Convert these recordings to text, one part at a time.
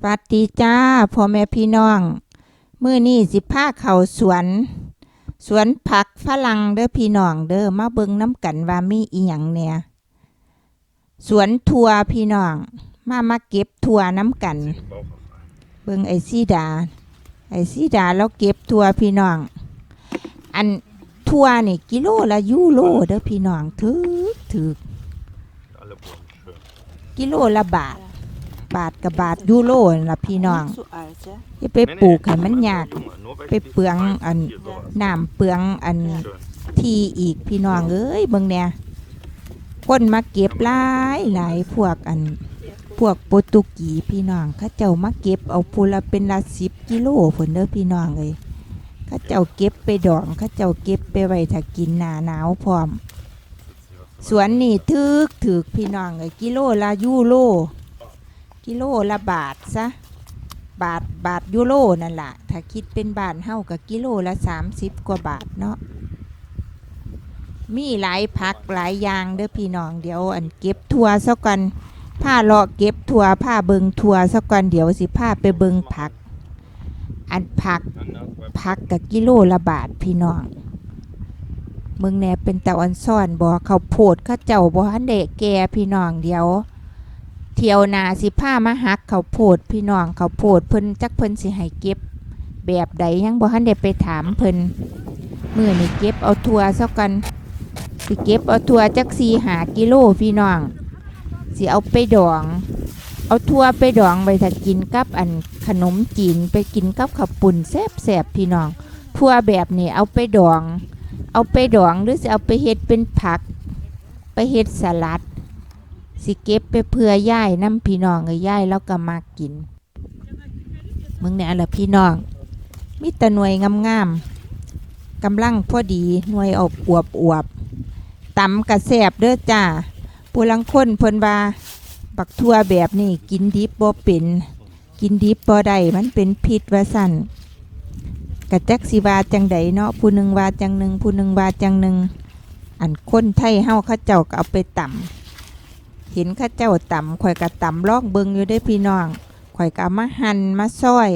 สวัสดีจ้าพ่อแม่พี่น้อง มื้อนี้สิพาเข้าสวน สวนผักฝรั่งเด้อพี่น้องเด้อมาเบิ่งน้ำกันว่ามีอีหยังเนี่ย สวนทัวพี่น้อง มามาเก็บทัวน้ำกัน เบิ่งไอซีดา ไอซีดาแล้วเก็บทัวพี่น้อง อันทัวนี่กิโลละยูโรเด้อพี่น้องถึกถึกกิโลละบาท บาทกับบาทยูโรนั่นละพี่น้อง Nicht so alt, ja? อย่าไปปลูกให้มันยาก Junge, nur welche, ไป die เปลือง weiß, อัน hier sowas. น้ำเปลืองอัน Schön. ที่อีกพี่น้องเอ้ยเบิ่งเนี่ยคนมาเก็บหลายหลายพวกอันพวกโปรตุกีพี่น้องเขาเจ้ามาเก็บเอาพูละเป็นละสิบกิโลผลเด้อพี่น้องเลยเขาเจ้าเก็บไปดองเขาเจ้าเก็บไปไว้ถ้ากินหน้าหนาวพร้อม สวนนี่ทึกถึกพี่น้องเลยกิโลละยูโร กิโลละบาทซะบาทบาทยูโรนั่นแหละถ้าคิดเป็นบาทเฮากับกิโลละสามสิบกว่าบาทเนาะมีหลายผักหลายอย่างเด้อพี่น้องเดี๋ยวอันเก็บทัวซะก่อนผ้าเลาะเก็บทัวผ้าเบิงทัวซะก่อนเดี๋ยวสิผ้าไปเบิงผัก อันผักพักกับกิโลละบาทพี่น้องเมืองแหนเป็นตะวันซ่อนบ่เขาโพดเข้าเจ้าบ่ฮันเดะแก่พี่น้องเดี๋ยว เที่ยวนาสิผ้ามาหักเขาโพดพี่น้องเขาโพดเพิ่นจักเพิ่นสิให้เก็บ แบบใดยังบ่ฮันได้ไปถามเพิ่นมื้อนี้เก็บเอาทัวซะกันสิเก็บเอาทัวจัก4หากิโลพี่น้องสิเอาไปดอง เอาทัวไปดองไปถ้ากินกับอันขนมจีนไปกินกับข้าวปุ่นแซ่บๆพี่น้องทัวแบบนี้เอาไปดอง เอาไปดองหรือสิเอาไปเฮ็ดเป็นผัก ไปเฮ็ดสลัด สิเก็บไปเพื่อย่ายน้ำพี่น้องเอ้ยย่ายแล้วก็มากิน มึงเนี่ยแหละพี่น้อง มีแต่หน่วยงามๆกำลังพอดีหน่วยออกอวบอวบๆตำกระแสบเด้อจ้าผู้ลังคนเพิ่นว่าบักทั่วแบบนี้กินดิบบ่เป็นกินดิบบ่ได้มันเป็นพิษว่าสั่นกะจักสิว่าจังใดเนาะผู้หนึ่งวาจังหนึ่งผู้หนึ่งวาจังหนึ่งอันคนไทยเฮาเขาเจ้าก็เอาไปต่ำ ห็นข้าเจ้าต่ำข่อยก็ต่ำลอกเบิงอยู่ได้พี่น้องข่อยก็เอามาหั่นมาซอย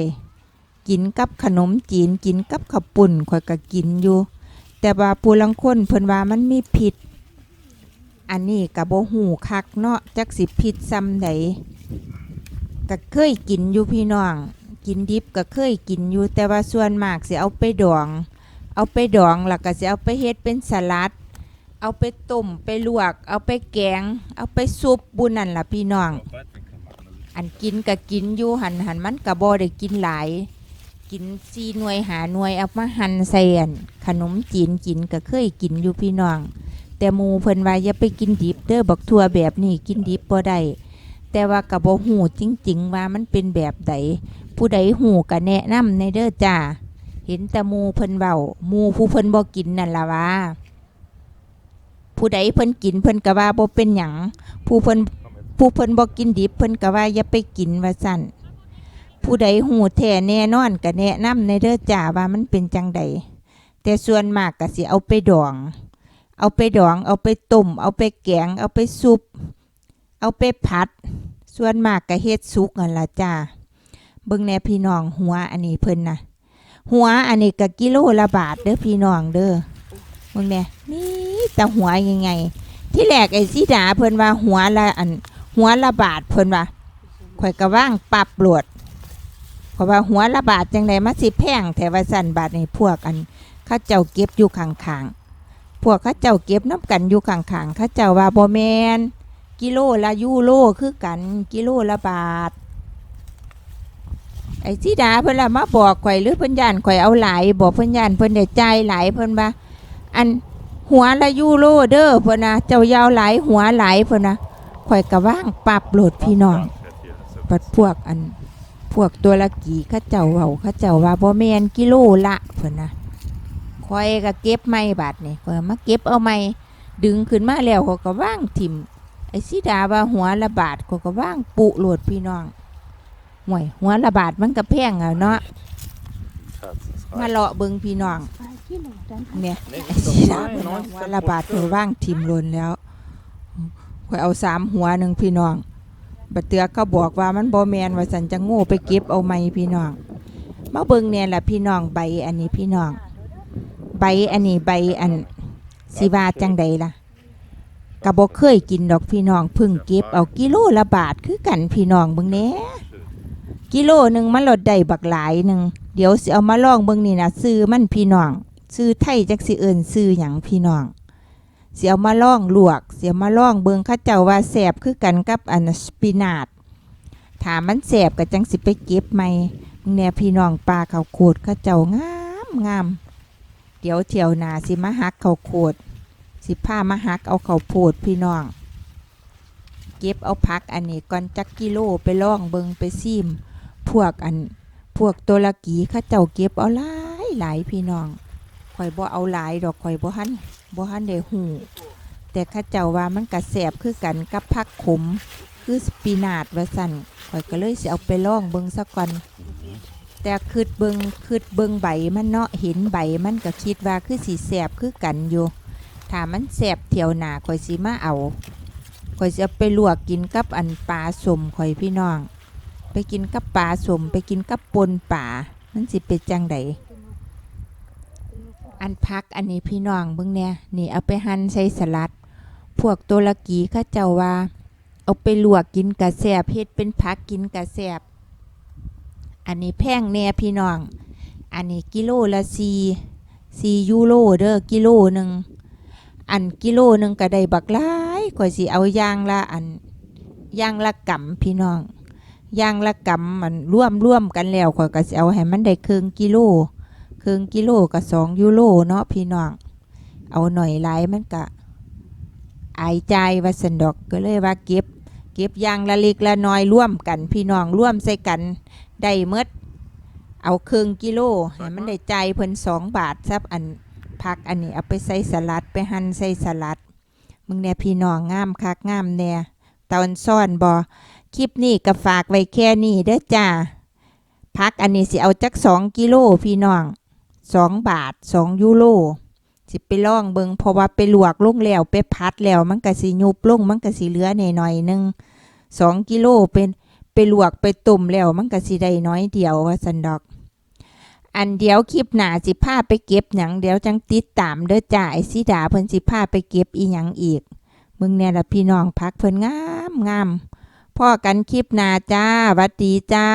กินกับขนมจีนกินกับข้าวปุ่นข่อยก็กินอยู่ แต่ว่าผู้ลังคนเพิ่นว่ามันมีพิษอันนี้กับโบหูคักเนาะจักสิพิษซ้ำใดก็เคยกินอยู่พี่น้อง กินดิบก็เคยกินอยู่ แต่ว่าส่วนมากสิเอาไปดอง เอาไปดองแล้วก็สิเอาไปเฮ็ดเป็นสลัด เอาไปต้มไปลวก เอาไปแกง เอาไปซุปบุญนั่นล่ะพี่น้อง อันกินก็กินอยู่หันหันมันก็บ่ได้กินหลาย กินซีหน่วยหาหน่วยเอามาหั่นใส่อันขนมจีนกินก็เคยกินอยู่พี่น้อง แต่หมูเพิ่นว่าอย่าไปกินดิบเด้อบักทั่วแบบนี้กินดิบบ่ได้แต่ว่าก็บ่ฮู้จริง ๆ ว่ามันเป็นแบบใดผู้ใดฮู้ก็แนะนำในเด้อจ้า เห็นแต่หมูเพิ่นเว้าหมูผู้เพิ่นบ่กินนั่นล่ะว่า ผู้ใดเพิ่นกินเพิ่นก็ว่าบ่เป็นหยังผู้เพิ่นผู้เพิ่นบ่กินดิบเพิ่นก็ว่าอย่าไปกินว่าซั่นผู้ใดฮู้แท้แน่นอนก็แนะนำในเด้อจ้าว่ามันเป็นจังใดแต่ส่วนมากก็สิเอาไปดอง เอาไปดอง เอาไปต้ม เอาไปแกง เอาไปซุป เอาไปผัด ส่วนมากก็เฮ็ดสุกนั่นล่ะจ้าเบิ่งแน่พี่น้องหัวอันนี้เพิ่นนะหัวอันนี้ก็กิโลละบาทเด้อพี่น้องเด้อ เบิ่งแหน่ยนี่แต่หัวยังไง ที่แรกไอ้สีดาเพิ่นว่าหัวละอันหัวละบาทเพิ่นว่าข่อยก็ว่างปรับโหลดเพราะว่าหัวละบาทจังไดมาสิแพงแต่ว่าสั่นบาทนี่พวกอันเขาเจ้าเก็บอยู่ข้างๆพวกข้าเจ้าเก็บน้ำกันอยู่ข้างๆข้าเจ้าว่าบ่แมนกิโลละยูโรคือกัน กิโลละบาท ไอ้สีดาเพิ่นละมาบอกข่อยหรือเพิ่นย่านข่อยเอาหลายบอกเพิ่นย่านเพิ่นได้จ่ายหลายเพิ่นว่า อันหัวละยูโรเด้อเพิ่นนะเจ้ายาวหลายหัวหลายเพิ่นนะข่อยก็ว่างปรับโหลดพี่น้องปัดพวกอันพวกตัวละกี่เข้าเจ้าเว้าเข้าเจ้าว่าบ่แมนกิโลละเพิ่นนะคอยก็เก็บไม้บาดนี่คอยมาเก็บเอาไม้ดึงขึ้นมาแล้วเขาก็ว่างถิ่มไอ้สีดาว่าหัวละบาทเขาก็ว่างปุโหลดพี่น้องห่วยหัวละบาทมันก็แพงอะเนาะ Schatz, das มาเลาะเบิงพี่น้องเนี่ยสีดา fein, เพิ่นว่า19หัวละบาทเพิ่นว่างถิ่มลนแล้วคอยเอาสามหัวหนึ่งพี่น้องบัดเตือเขาบอกว่ามันบ่แมนว่าสันจะง่ไปเก็บเอาไหมพี่น้องมาเบิ่งเนี่ยแหละพี่น้องใบอันนี้พี่น้อง ใบอันนี้ใบอันสิว่าจังใดล่ะก็บ่เคยกินดอกพี่น้องพิ่งเก็บเอากิโลละบาทคือกันพี่น้องเบิ่งแหน่กิโลหนึ่งมันลดได้บักหลายหนึ่ง เดี๋ยวสิเอามาลองเบิ่งนี่นะซื้อมันพี่น้องซื้อไทยจักสิเอิ้นซื้อหยังพี่น้องเสียวมาล่องลวก เสียวมาล่องเบิงข้าเจ้าว่าแสบคือกันกับอันสปินาตถามมันแสบก็จังสิไปเก็บไหมแน่พี่น้องปลาเขาวโคดข้าเจ้างามงามเดี๋ยวเที่ยวนาสิมาหักเขาวโคดสิผ้ามาหักเอาเขาวโพดพี่น้อง เก็บเอาพักอันนี้ก่อนจักกิโลไปล่องเบิงไปซิม พวกอัน พวกตัวละกีข้าเจ้าเก็บเอาหลายหลายพี่น้องข่อยบ่เอาหลายดอกข่อยบ่หันบ่ทันได้หูแต่ข้าเจ้าว่ามันกระแสบคือกันกับผักขม คือสปีนาตว่าสั่นข่อยก็เลยสิเอาไปลองเบิ่งสักก่อนแต่คืดเบิ่งคืดเบิ่งใบมันเนาะเห็นใบมันก็คิดว่าคือสีแสบคือกันอยู่ถ้ามันแสบเที่ยวหนาข่อยสิมาเอาข่อยสิเอาไปลวกกินกับอันปลาสมข่อยพี่น้อง ไปกินกับปลาสมไปกินกับปนป่ามันสิเป็นจังไดอันพักอันนี้พี่น้องเบิ่งเนี่ยนี่เอาไปหั่นใส่สลัด พวกตัวละกีข้าเจ้าว่า เอาไปลวกกินกระแสบเฮ็ดเป็นพักกินกระแสบอันนี้แพงแน่พี่น้อง อันนี้กิโลละสี่สี่ยูโรเด้อกิโลหนึ่งอันกิโลหนึ่งก็ได้บักหลายข่อยสิเอาอย่างละอันอย่างละกำพี่น้อง อย่างละกำมันร่วมร่วมกันแล้วข่อยก็สิเอาให้มันได้ครึ่งกิโลครึ่งกิโลกับสองยูโรเนาะพี่น้อง เอาหน่อยหลายมันกะอายใจว่าสันดอกก็เลยว่าเก็บ เก็บอยางละเล็กละน้อยร่วมกัน พี่น้องร่วมใส่กันได้เมดเอาครึ่งกิโลให้มันได้ใจเพิ่นสองบาทซับอันพักอันนี้เอาไปใส่สลัดไปหั่นใส่สลัด มึงเนี่ยพี่น้องงามคักงามแน่ ตอนซ่อนบอคลิปนี้ก็ฝากไว้แค่นี้เด้อจ้าพักอันนี้สิเอาจักสองกิโลพี่น้องสองบาทสองยูโรสิไปล่องเบิงเพราะว่าไปลวกลงแล้วไปพัดแล้วมันก็สิยุบลงมันก็สิเหลือหน่อยๆหนึงสองกิโลเป็นไปลวกไปตุ่มแล้วมันก็สิได้น้อยเดียวว่าสันดอก อันเดียวคลิปหนาสิพาไปเก็บหยังเดี๋ยวจังติดตามเด้อจ่าไอสิดาเพิ่นสิพาไปเก็บอีหยังอีก มึงเนี่ยละพี่น้องพักเพิ่นงามงามพ่อกันคลิปหนาจ้าวัดดีจ้า